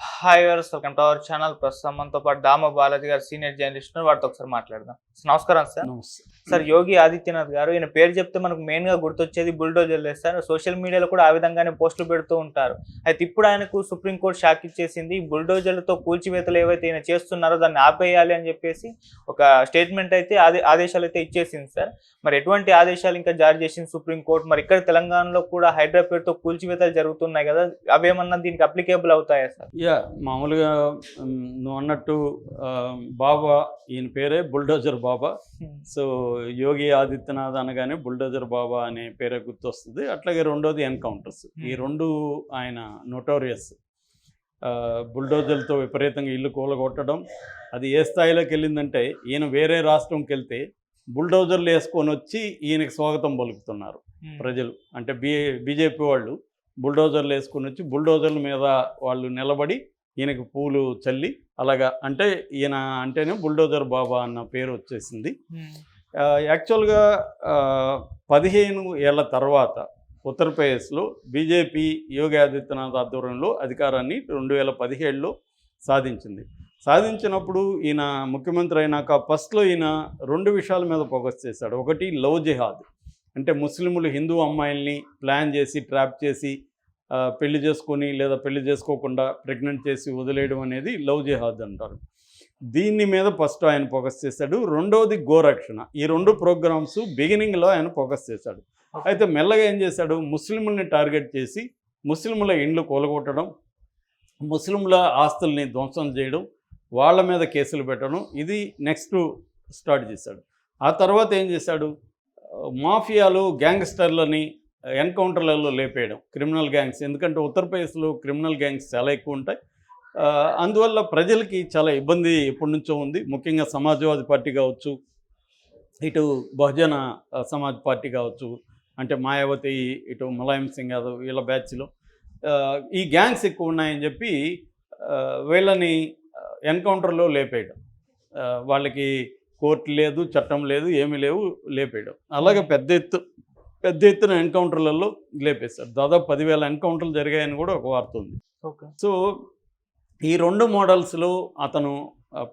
Hi గారు welcome to our channel ప్రస్తుతం మనతో పాటు దామ బాలాజీ గారు సీనియర్ జర్నలిస్ట్. వారితో ఒకసారి మాట్లాడదాం. నమస్కారం సార్. సార్ యోగి ఆదిత్యనాథ్ గారు ఈయన పేరు చెప్తే మనకు మెయిన్గా గుర్తొచ్చేది బుల్డోజర్ సార్. సోషల్ మీడియాలో కూడా ఆ విధంగానే పోస్టులు పెడుతూ ఉంటారు. అయితే ఇప్పుడు ఆయనకు సుప్రీంకోర్టు షాక్ ఇచ్చేసింది. బుల్డోజర్లతో కూల్చివేతలు ఏవైతే ఈయన చేస్తున్నారో దాన్ని ఆపేయాలి అని చెప్పేసి ఒక స్టేట్మెంట్ అయితే ఆదే ఆదేశాలు అయితే ఇచ్చేసింది సార్. మరి ఎటువంటి ఆదేశాలు ఇంకా జారీ చేసింది సుప్రీంకోర్టు మరి ఇక్కడ తెలంగాణలో కూడా హైదరాబాద్తో కూల్చివేతలు జరుగుతున్నాయి కదా. అవేమన్నా దీనికి అప్లికేబుల్ అవుతాయా సార్? యా మామూలుగా నువ్వు అన్నట్టు బాబా ఈయన పేరే బుల్డోజర్ బాబా. సో యోగి ఆదిత్యనాథ్ అనగానే బుల్డోజర్ బాబా అనే పేరే గుర్తొస్తుంది. అట్లాగే రెండోది ఎన్కౌంటర్స్. ఈ Hmm. రెండు ఆయన నోటోరియస్. బుల్డోజర్లతో విపరీతంగా ఇల్లు కూలగొట్టడం అది ఏ స్థాయిలోకి వెళ్ళిందంటే ఈయన వేరే రాష్ట్రంకి వెళ్తే బుల్డోజర్లు వేసుకొని వచ్చి ఈయనకి స్వాగతం పలుకుతున్నారు ప్రజలు. అంటే బీ బీజేపీ వాళ్ళు బుల్డోజర్లు వేసుకుని వచ్చి బుల్డోజర్ల మీద వాళ్ళు నిలబడి ఈయనకి పూలు చల్లి అలాగా అంటే ఈయన అంటేనే బుల్డోజర్ బాబా అన్న పేరు వచ్చేసింది. యాక్చువల్గా పదిహేను ఏళ్ళ తర్వాత ఉత్తరప్రదేశ్లో బీజేపీ యోగి ఆదిత్యనాథ్ ఆధ్వర్యంలో అధికారాన్ని రెండు వేల పదిహేడులో సాధించింది. సాధించినప్పుడు ఈయన ముఖ్యమంత్రి అయినాక ఫస్ట్లో ఈయన రెండు విషయాల మీద ఫోకస్ చేశాడు. ఒకటి లవ్ జిహాద్. అంటే ముస్లింలు హిందూ అమ్మాయిల్ని ప్లాన్ చేసి ట్రాప్ చేసి పెళ్ళి చేసుకొని లేదా పెళ్ళి చేసుకోకుండా ప్రెగ్నెంట్ చేసి వదిలేయడం అనేది లవ్ జిహాద్ అంటారు. దీన్ని మీద ఫస్ట్ ఆయన ఫోకస్ చేశాడు. రెండవది గోరక్షణ. ఈ రెండు ప్రోగ్రామ్స్ బిగినింగ్లో ఆయన ఫోకస్ చేశాడు. అయితే మెల్లగా ఏం చేశాడు? ముస్లింలని టార్గెట్ చేసి ముస్లింల ఇండ్లు కూలగొట్టడం ముస్లింల ఆస్తుల్ని ధ్వంసం చేయడం వాళ్ళ మీద కేసులు పెట్టడం ఇది నెక్స్ట్ స్టార్ట్ చేశాడు. ఆ తర్వాత ఏం చేశాడు? మాఫియాలు గ్యాంగ్స్టర్లని ఎన్కౌంటర్లలో లేపేయడం క్రిమినల్ గ్యాంగ్స్. ఎందుకంటే ఉత్తరప్రదేశ్లో క్రిమినల్ గ్యాంగ్స్ చాలా ఎక్కువ ఉంటాయి. అందువల్ల ప్రజలకి చాలా ఇబ్బంది ఎప్పటి నుంచో ఉంది. ముఖ్యంగా సమాజ్వాదీ పార్టీ కావచ్చు ఇటు బహుజన సమాజ్ పార్టీ కావచ్చు అంటే మాయావతి ఇటు ములాయం సింగ్ యాదవ్ వీళ్ళ బ్యాచ్లో. ఈ గ్యాంగ్స్ ఎక్కువ ఉన్నాయని చెప్పి వీళ్ళని ఎన్కౌంటర్లో లేపేయడం. వాళ్ళకి కోర్టు లేదు చట్టం లేదు ఏమీ లేవు లేపేయడం. అలాగే పెద్ద ఎత్తు పెద్ద ఎత్తున ఎన్కౌంటర్లలో లేపేశారు. దాదాపు పదివేల ఎన్కౌంటర్లు జరిగాయని కూడా ఒక వార్త ఉంది. ఓకే. సో ఈ రెండు మోడల్స్లో అతను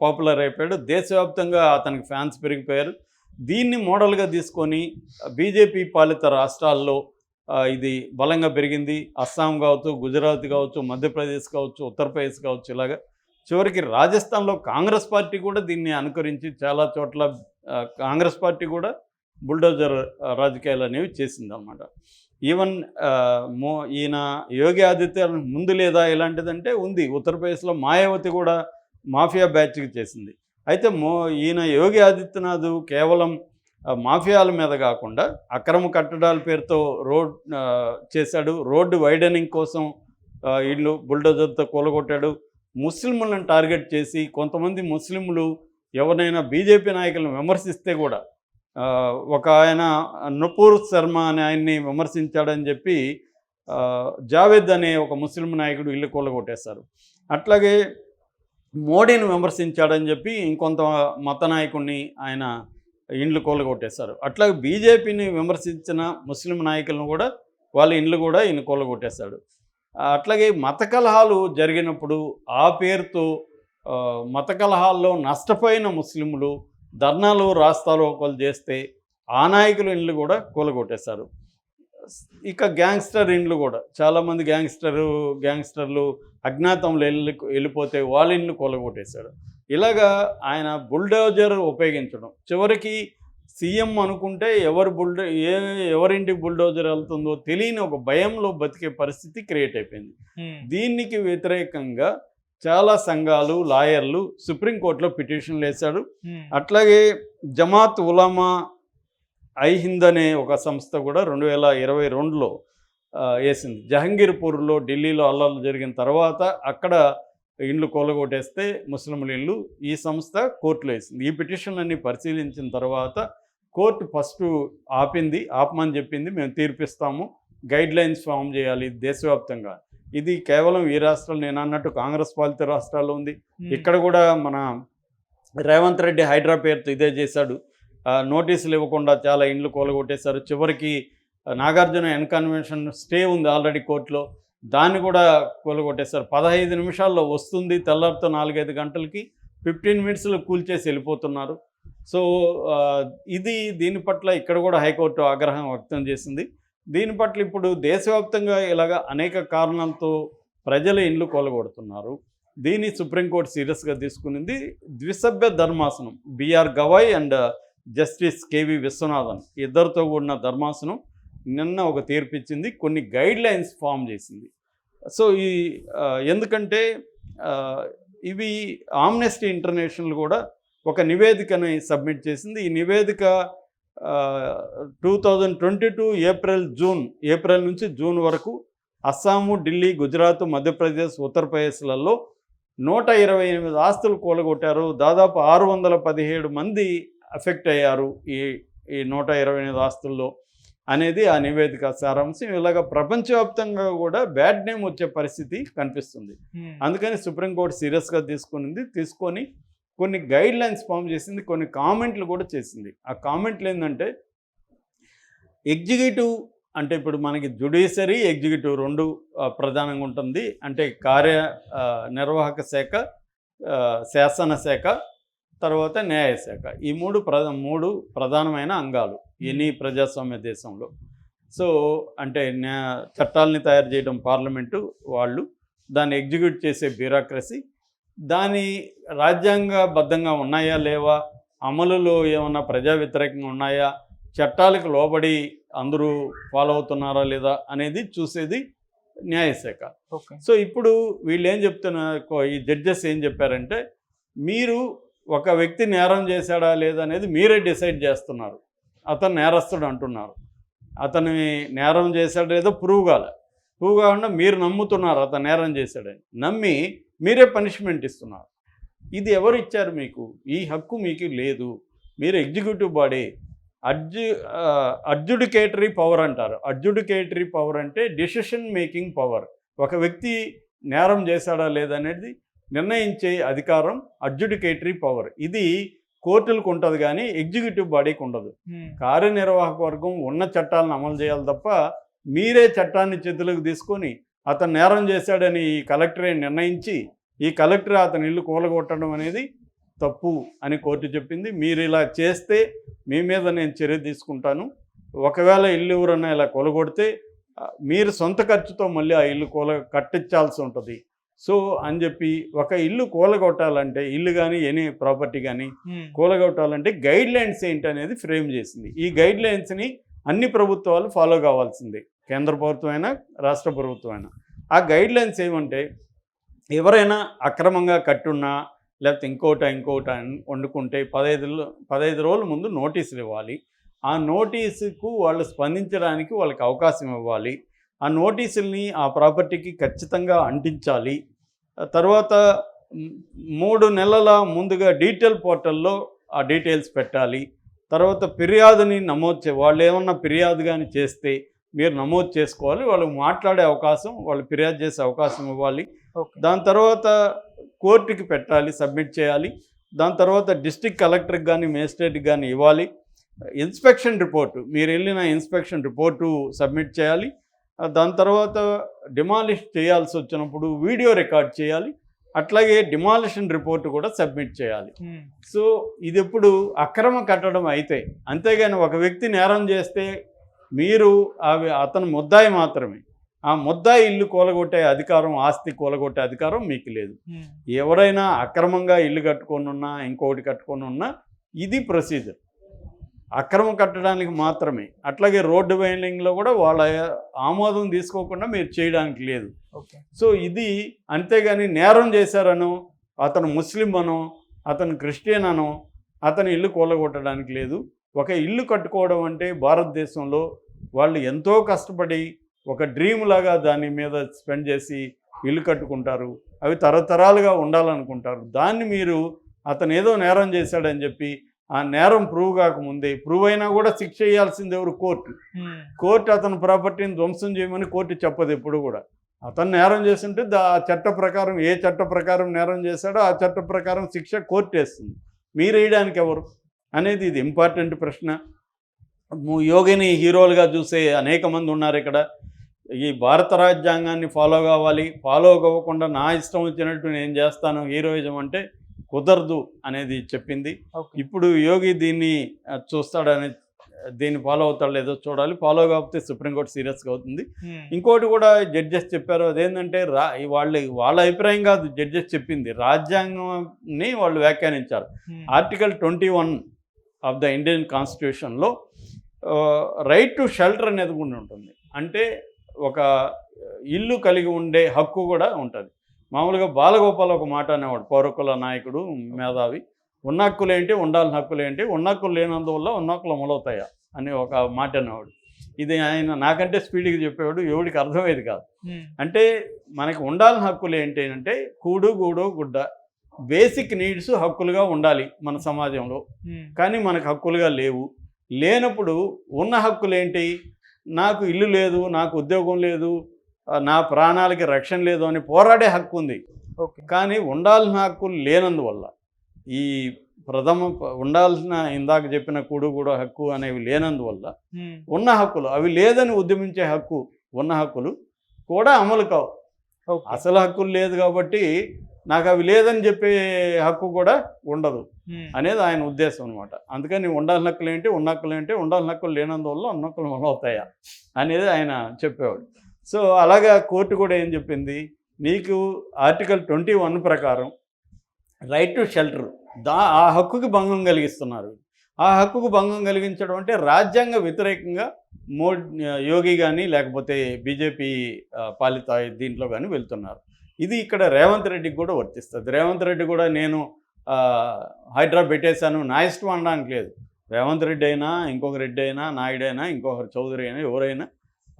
పాపులర్ అయిపోయాడు. దేశవ్యాప్తంగా అతనికి ఫ్యాన్స్ పెరిగిపోయారు. దీన్ని మోడల్గా తీసుకొని బీజేపీ పాలిత రాష్ట్రాల్లో ఇది బలంగా పెరిగింది. అస్సాం కావచ్చు గుజరాత్ కావచ్చు మధ్యప్రదేశ్ కావచ్చు ఉత్తరప్రదేశ్ కావచ్చు ఇలాగా. చివరికి రాజస్థాన్లో కాంగ్రెస్ పార్టీ కూడా దీన్ని అనుకరించి చాలా చోట్ల కాంగ్రెస్ పార్టీ కూడా బుల్డోజర్ రాజకీయాలు అనేవి చేసిందన్నమాట. ఈవెన్ మో ఈయన యోగి ఆదిత్యనాథ్ ముందు లేదా ఇలాంటిదంటే ఉంది. ఉత్తరప్రదేశ్లో మాయావతి కూడా మాఫియా బ్యాచ్కి చేసింది. అయితే మో ఈయన యోగి ఆదిత్యనాథ్ కేవలం మాఫియాల మీద కాకుండా అక్రమ కట్టడాల పేరుతో రోడ్ చేశాడు. రోడ్డు వైడనింగ్ కోసం ఇల్లు బుల్డోజర్తో కూలగొట్టాడు. ముస్లింలను టార్గెట్ చేసి కొంతమంది ముస్లింలు ఎవరైనా బీజేపీ నాయకులను విమర్శిస్తే కూడా ఒక ఆయన నుపూర్ శర్మ అనే ఆయన్ని విమర్శించాడని చెప్పి జావేద్ అనే ఒక ముస్లిం నాయకుడు ఇల్లు కొల్లగొట్టేశారు అట్లాగే మోడీని విమర్శించాడని చెప్పి ఇంకొంత మత నాయకుడిని ఆయన ఇండ్లు కొల్లగొట్టేశారు అట్లాగే బీజేపీని విమర్శించిన ముస్లిం నాయకులను కూడా వాళ్ళ ఇండ్లు కూడా ఈయన కొల్లగొట్టేశాడు అట్లాగే మత కలహాలు జరిగినప్పుడు ఆ పేరుతో మత కలహాల్లో నష్టపోయిన ముస్లింలు ధర్నాలు రాస్తారోకలు చేస్తే ఆ నాయకుల ఇండ్లు కూడా కూలగొట్టేశారు. ఇక గ్యాంగ్స్టర్ ఇండ్లు కూడా చాలామంది గ్యాంగ్స్టరు గ్యాంగ్స్టర్లు అజ్ఞాతంలో వెళ్ళి వెళ్ళిపోతే వాళ్ళ ఇండ్లు కూలగొట్టేశాడు ఇలాగా ఆయన బుల్డోజర్ ఉపయోగించడం. చివరికి సీఎం అనుకుంటే ఎవరు బుల్డో ఏ ఎవరింటికి బుల్డోజర్ వెళ్తుందో తెలియని ఒక భయంలో బతికే పరిస్థితి క్రియేట్ అయిపోయింది. దీనికి వ్యతిరేకంగా చాలా సంఘాలు లాయర్లు సుప్రీంకోర్టులో పిటిషన్లు వేశాడు అట్లాగే జమాత్ ఉలామా ఐ హింద్ అనే ఒక సంస్థ కూడా రెండు వేల ఇరవై రెండులో వేసింది. జహంగీర్పూర్లో ఢిల్లీలో అల్లర్లు జరిగిన తర్వాత అక్కడ ఇండ్లు కూలగొట్టేస్తే ముస్లింల ఇల్లు ఈ సంస్థ కోర్టులో వేసింది. ఈ పిటిషన్లన్నీ పరిశీలించిన తర్వాత కోర్టు ఫస్ట్ ఆపింది ఆపమని చెప్పింది మేము తీర్పిస్తాము గైడ్ లైన్స్ ఫామ్ చేయాలి దేశవ్యాప్తంగా. ఇది కేవలం ఈ రాష్ట్రాలు నేను అన్నట్టు కాంగ్రెస్ పాలిత రాష్ట్రాల్లో ఉంది. ఇక్కడ కూడా మన రేవంత్ రెడ్డి హైడ్రా పేరుతో ఇదే చేశాడు. నోటీసులు ఇవ్వకుండా చాలా ఇండ్లు కూలగొట్టేశారు. చివరికి నాగార్జున ఎన్కన్వెన్షన్ స్టే ఉంది ఆల్రెడీ కోర్టులో. దాన్ని కూడా కూలగొట్టేశారు. పదహైదు నిమిషాల్లో వస్తుంది తెల్లారితో నాలుగైదు గంటలకి. ఫిఫ్టీన్ మినిట్స్లో కూల్చేసి వెళ్ళిపోతున్నారు. సో ఇది దీని పట్ల ఇక్కడ కూడా హైకోర్టు ఆగ్రహం వ్యక్తం చేసింది. దీని పట్ల ఇప్పుడు దేశవ్యాప్తంగా ఇలాగ అనేక కారణాలతో ప్రజల ఇండ్లు కొలగొడుతున్నారు. దీన్ని సుప్రీంకోర్టు సీరియస్గా తీసుకునింది ద్విసభ్య ధర్మాసనం. BR Gavai and justice KV Viswanathan ఇద్దరితో కూడిన ధర్మాసనం నిన్న ఒక తీర్పు ఇచ్చింది కొన్ని గైడ్ లైన్స్ ఫామ్ చేసింది. సో ఈ ఎందుకంటే ఇవి ఆమ్నెస్టీ ఇంటర్నేషనల్ కూడా ఒక నివేదికని సబ్మిట్ చేసింది. ఈ నివేదిక two thousand twenty two April June April నుంచి జూన్ వరకు అస్సాము ఢిల్లీ గుజరాత్ మధ్యప్రదేశ్ ఉత్తరప్రదేశ్లలో నూట ఇరవై ఎనిమిది ఆస్తులు కూలగొట్టారు. దాదాపు ఆరు వందల పదిహేడు మంది అఫెక్ట్ అయ్యారు ఈ ఈ నూట ఇరవై ఎనిమిది ఆస్తుల్లో అనేది ఆ నివేదిక సారాంశం. ఇలాగ ప్రపంచవ్యాప్తంగా కూడా బ్యాడ్ నేమ్ వచ్చే పరిస్థితి కనిపిస్తుంది. అందుకని సుప్రీంకోర్టు సీరియస్గా తీసుకునింది. తీసుకొని కొన్ని గైడ్ లైన్స్ ఫామ్ చేసింది కొన్ని కామెంట్లు కూడా చేసింది. ఆ కామెంట్లు ఏంటంటే ఎగ్జిక్యూటివ్ అంటే ఇప్పుడు మనకి జుడిషియరీ ఎగ్జిక్యూటివ్ రెండు ప్రధానంగా ఉంటుంది. అంటే కార్య నిర్వాహక శాఖ శాసనశాఖ తర్వాత న్యాయశాఖ ఈ మూడు ప్రధ మూడు ప్రధానమైన అంగాలు ఎనీ ప్రజాస్వామ్య దేశంలో. సో అంటే న్యా చట్టాలని తయారు చేయడం పార్లమెంటు వాళ్ళు దాన్ని ఎగ్జిక్యూట్ చేసే బ్యూరోక్రసీ దాని రాజ్యాంగబద్ధంగా ఉన్నాయా లేవా? అమలులో ఏమన్నా ప్రజా వ్యతిరేకంగా ఉన్నాయా? చట్టాలకు లోబడి అందరూ ఫాలో అవుతున్నారా లేదా అనేది చూసేది న్యాయశాఖ. సో ఇప్పుడు వీళ్ళు ఏం చెప్తున్నారు? ఈ జడ్జెస్ ఏం చెప్పారంటే మీరు ఒక వ్యక్తి నేరం చేశాడా లేదా అనేది మీరే డిసైడ్ చేస్తున్నారు. అతను నేరస్తుడు అంటున్నారు. అతని నేరం చేశాడు లేదో ప్రూవ్ కాలే. ప్రూవ్ కాకుండా మీరు నమ్ముతున్నారు అతను నేరం చేశాడని. నమ్మి మీరే పనిష్మెంట్ ఇస్తున్నారు. ఇది ఎవరు ఇచ్చారు మీకు? ఈ హక్కు మీకు లేదు. మీరు ఎగ్జిక్యూటివ్ బాడీ. అడ్జు అడ్జుడికేటరీ పవర్ అంటారు. అడ్జుడికేటరీ పవర్ అంటే డెసిషన్ మేకింగ్ పవర్. ఒక వ్యక్తి నేరం చేశాడా లేదనేది నిర్ణయించే అధికారం అడ్జుడికేటరీ పవర్. ఇది కోర్టులకు ఉంటుంది కానీ ఎగ్జిక్యూటివ్ బాడీకి ఉండదు. కార్యనిర్వాహక వర్గం ఉన్న చట్టాలను అమలు చేయాలి తప్ప మీరే చట్టాన్ని చేతులకు తీసుకొని అతను నేరం చేశాడని ఈ కలెక్టరే నిర్ణయించి ఈ కలెక్టర్ అతని ఇల్లు కూలగొట్టడం అనేది తప్పు అని కోర్టు చెప్పింది. మీరు ఇలా చేస్తే మీ మీద నేను చర్య తీసుకుంటాను. ఒకవేళ ఇల్లు ఎవరన్నా ఇలా కూలగొడితే మీరు సొంత ఖర్చుతో మళ్ళీ ఆ ఇల్లు కూల కట్టించాల్సి ఉంటుంది. సో అని చెప్పి ఒక ఇల్లు కూలగొట్టాలంటే ఇల్లు కానీ ఎనీ ప్రాపర్టీ కానీ. కూలగొట్టాలంటే గైడ్ లైన్స్ ఏంటి అనేది ఫ్రేమ్ చేసింది. ఈ గైడ్ లైన్స్ని అన్ని ప్రభుత్వాలు ఫాలో కావాల్సిందే. కేంద్ర ప్రభుత్వం అయినా రాష్ట్ర ప్రభుత్వం అయినా ఆ గైడ్ లైన్స్ ఏమంటే ఎవరైనా అక్రమంగా కట్టున్నా లేకపోతే ఇంకోట ఇంకోట వండుకుంటే పదహైదు పదహైదు రోజుల ముందు నోటీసులు ఇవ్వాలి. ఆ నోటీసుకు వాళ్ళు స్పందించడానికి వాళ్ళకి అవకాశం ఇవ్వాలి. ఆ నోటీసుల్ని ఆ ప్రాపర్టీకి ఖచ్చితంగా అంటించాలి. తర్వాత మూడు నెలల ముందుగా డీటెయిల్ పోర్టల్లో ఆ డీటెయిల్స్ పెట్టాలి. తర్వాత ఫిర్యాదుని నమోదు వాళ్ళు ఏమన్నా ఫిర్యాదు కానీ చేస్తే మీరు నమోదు చేసుకోవాలి. వాళ్ళకి మాట్లాడే అవకాశం వాళ్ళు ఫిర్యాదు చేసే అవకాశం ఇవ్వాలి. దాని తర్వాత కోర్టుకి పెట్టాలి సబ్మిట్ చేయాలి. దాని తర్వాత డిస్టిక్ కలెక్టర్కి కానీ మేజిస్ట్రేట్కి కానీ ఇవ్వాలి. ఇన్స్పెక్షన్ రిపోర్టు మీరు వెళ్ళిన ఇన్స్పెక్షన్ రిపోర్టు సబ్మిట్ చేయాలి. దాని తర్వాత డిమాలిష్ చేయాల్సి వచ్చినప్పుడు వీడియో రికార్డ్ చేయాలి. అట్లాగే డిమాలిషన్ రిపోర్ట్ కూడా సబ్మిట్ చేయాలి Hmm. సో ఇది ఎప్పుడు అక్రమ కట్టడం అయితే అంతేగాని ఒక వ్యక్తి నేరం చేస్తే మీరు అవి అతను ముద్దాయి మాత్రమే ఆ ముద్దాయి ఇల్లు కూలగొట్టే అధికారం ఆస్తి కూలగొట్టే అధికారం మీకు లేదు Hmm. ఎవరైనా అక్రమంగా ఇల్లు కట్టుకొని ఉన్నా ఇంకొకటి కట్టుకొని ఉన్నా ఇది ప్రొసీజర్ అక్రమం కట్టడానికి మాత్రమే. అట్లాగే రోడ్డు వైండింగ్లో కూడా వాళ్ళ ఆమోదం తీసుకోకుండా మీరు చేయడానికి లేదు. సో ఇది అంతేగాని నేరం చేశారనో అతను ముస్లిం అనో అతను క్రిస్టియన్ అనో అతను ఇల్లు కూలగొట్టడానికి లేదు. ఒక ఇల్లు కట్టుకోవడం అంటే భారతదేశంలో వాళ్ళు ఎంతో కష్టపడి ఒక డ్రీమ్ లాగా దాని మీద స్పెండ్ చేసి ఇల్లు కట్టుకుంటారు. అవి తరతరాలుగా ఉండాలనుకుంటారు. దాన్ని మీరు అతను ఏదో నేరం చేశాడని చెప్పి ఆ నేరం ప్రూవ్ కాకముందే ప్రూవ్ అయినా కూడా శిక్ష వేయాల్సింది ఎవరు? కోర్టు. కోర్టు అతని ప్రాపర్టీని ధ్వంసం చేయమని కోర్టు చెప్పదు ఎప్పుడు కూడా. అతను నేరం చేస్తుంటే దా ఆ చట్ట ప్రకారం ఏ చట్ట ప్రకారం నేరం చేశాడో ఆ చట్ట ప్రకారం శిక్ష కోర్టు వేస్తుంది. మీరు వేయడానికి ఎవరు? అనేది ఇది ఇంపార్టెంట్ ప్రశ్న. యోగిని హీరోలుగా చూసే అనేక మంది ఉన్నారు ఇక్కడ. ఈ భారత రాజ్యాంగాన్ని ఫాలో కావాలి. ఫాలో అవ్వకుండా నా ఇష్టం వచ్చినట్టు నేను చేస్తాను హీరోయిజం అంటే కుదరదు అనేది చెప్పింది. ఇప్పుడు యోగి దీన్ని చూస్తాడని దీన్ని ఫాలో అవుతాడు లేదో చూడాలి. ఫాలో కాకపోతే సుప్రీంకోర్టు సీరియస్గా అవుతుంది. ఇంకోటి కూడా జడ్జెస్ చెప్పారు. అదేంటంటే రా వాళ్ళ వాళ్ళ అభిప్రాయం కాదు జడ్జెస్ చెప్పింది. రాజ్యాంగాన్ని వాళ్ళు వ్యాఖ్యానించారు. Article twenty one of the Indian కాన్స్టిట్యూషన్లో రైట్ టు షెల్టర్ అనేది కూడా ఉంటుంది. అంటే ఒక ఇల్లు కలిగి ఉండే హక్కు కూడా ఉంటుంది. మామూలుగా బాలగోపాల్ ఒక మాట అనేవాడు పౌరకుల నాయకుడు మేధావి. ఉన్న హక్కులు ఏంటి ఉండాల్సిన హక్కులు ఏంటి ఉన్న హక్కులు లేనందువల్ల ఉన్న హక్కులు అమలవుతాయా అని ఒక మాట అనేవాడు. ఇది ఆయన నాకంటే స్పీడ్గా చెప్పేవాడు ఎవడికి అర్థమయ్యేది కాదు. అంటే మనకి ఉండాల్సిన హక్కులు ఏంటి అంటే కూడు గూడు గుడ్డ. బేసిక్ నీడ్స్ హక్కులుగా ఉండాలి మన సమాజంలో. కానీ మనకు హక్కులుగా లేవు. లేనప్పుడు ఉన్న హక్కులు ఏంటి? నాకు ఇల్లు లేదు నాకు ఉద్యోగం లేదు నా ప్రాణాలకి రక్షణ లేదు అని పోరాడే హక్కు ఉంది. ఓకే. కానీ ఉండాల్సిన హక్కులు లేనందువల్ల ఈ ప్రథమ ఉండాల్సిన ఇందాక చెప్పిన కూడు కూడా హక్కు అనేవి లేనందువల్ల ఉన్న హక్కులు అవి లేదని ఉద్యమించే హక్కు ఉన్న హక్కులు కూడా అమలు కావు. అసలు హక్కులు లేదు కాబట్టి నాకు అవి లేదని చెప్పే హక్కు కూడా ఉండదు అనేది ఆయన ఉద్దేశం అనమాట అందుకని ఉండాల్సిన హక్కులు ఏంటి ఉన్న హక్కులు ఏంటి ఉండాల్సిన హక్కులు లేనందువల్ల ఉన్న హక్కులు మొదలవుతాయా అనేది ఆయన చెప్పేవాడు. సో అలాగా కోర్టు కూడా ఏం చెప్పింది? నీకు ఆర్టికల్ ట్వంటీ వన్ ప్రకారం రైట్ టు షెల్టర్ దా ఆ హక్కుకి భంగం కలిగిస్తున్నారు. ఆ హక్కుకు భంగం కలిగించడం అంటే రాజ్యాంగ వ్యతిరేకంగా మో యోగి కానీ లేకపోతే బీజేపీ పాలిత దీంట్లో కానీ వెళ్తున్నారు. ఇది ఇక్కడ రేవంత్ రెడ్డికి కూడా వర్తిస్తుంది. రేవంత్ రెడ్డి కూడా నేను హైడ్రా పెట్టేశాను నా ఇష్టం అనడానికి లేదు. రేవంత్ రెడ్డి అయినా ఇంకొక రెడ్డి అయినా నాయుడైనా ఇంకొకరు చౌదరి అయినా ఎవరైనా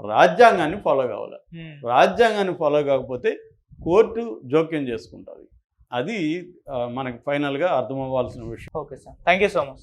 రాజ్యాంగాన్ని ఫాలో కావాలి. ఉమ్. రాజ్యాంగాన్ని ఫాలో కాకపోతే కోర్టు జోక్యం చేసుకుంటుంది. అది మనకి ఫైనల్గా అర్థమవ్వాల్సిన విషయం. Okay sir thank you so much